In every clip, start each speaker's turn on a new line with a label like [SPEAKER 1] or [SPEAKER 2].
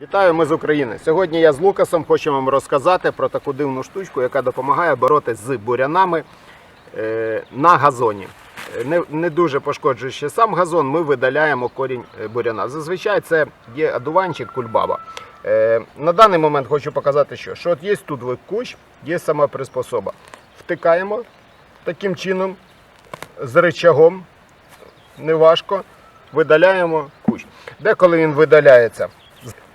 [SPEAKER 1] Вітаю, ми з України. Сьогодні я з Лукасом хочу вам розказати про таку дивну штучку, яка допомагає боротися з бурянами е, на газоні. Е, Не, не дуже пошкоджуючи сам газон, ми видаляємо корінь е, буряна. Зазвичай це є одуванчик кульбаба. На даний момент хочу показати, що, що от є тут кущ, є сама приспособа. Втикаємо таким чином з рычагом, неважко, видаляємо кущ. Деколи він видаляється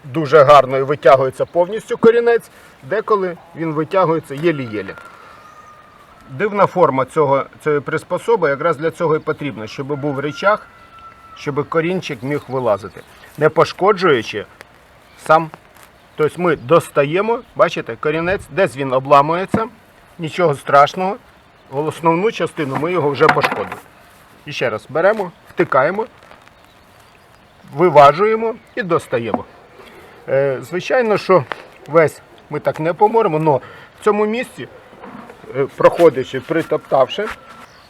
[SPEAKER 1] дуже гарно і витягується повністю корінець, деколи він витягується єлі-єлі. Дивна форма цього, цієї приспособи якраз для цього і потрібно, щоб був речах, щоб корінчик міг вилазити. Не пошкоджуючи сам. Тобто ми достаємо, бачите, корінець, десь він обламується, нічого страшного. Основну частину ми його вже пошкодили. І ще раз беремо, втикаємо, виважуємо і достаємо. Е, Звичайно, що весь ми так не поморимо, але в цьому місці, е, проходячи, притоптавши,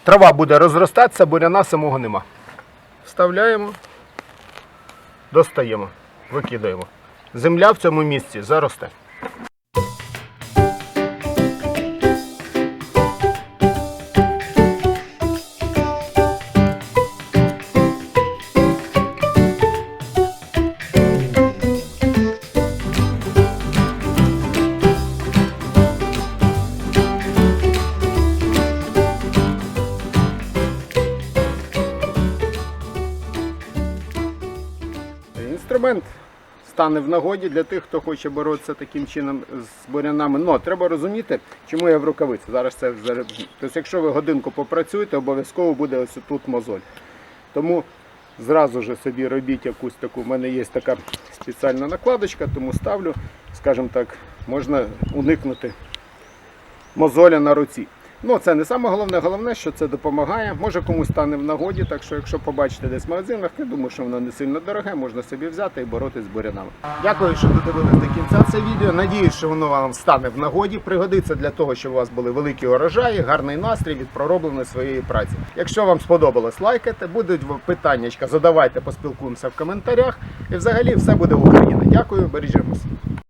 [SPEAKER 1] трава буде розростатися, буряна самого нема. Вставляємо, достаємо, викидаємо. Земля в цьому місці заросте. Інструмент стане в нагоді для тих, хто хоче боротися таким чином з бурянами. Ну, треба розуміти, чому я в рукавиці. Зараз це. Тобто, якщо ви годинку попрацюєте, обов'язково буде ось тут мозоль. Тому зразу ж собі робіть якусь таку. У мене є така спеціальна накладочка, тому ставлю, скажімо так, можна уникнути мозоля на руці. Ну, це не саме головне, головне, що це допомагає. Може комусь стане в нагоді, так що якщо побачите десь в магазинах, я думаю, що воно не сильно дороге, можна собі взяти і боротися з бурянами. Дякую, що додивились до кінця це відео. Надіюсь, що воно вам стане в нагоді, пригодиться для того, щоб у вас були великі урожаї, гарний настрій від проробленої своєї праці. Якщо вам сподобалось, лайкайте, будуть питання, задавайте, поспілкуємося в коментарях. І взагалі все буде Україна. Дякую, бережемося.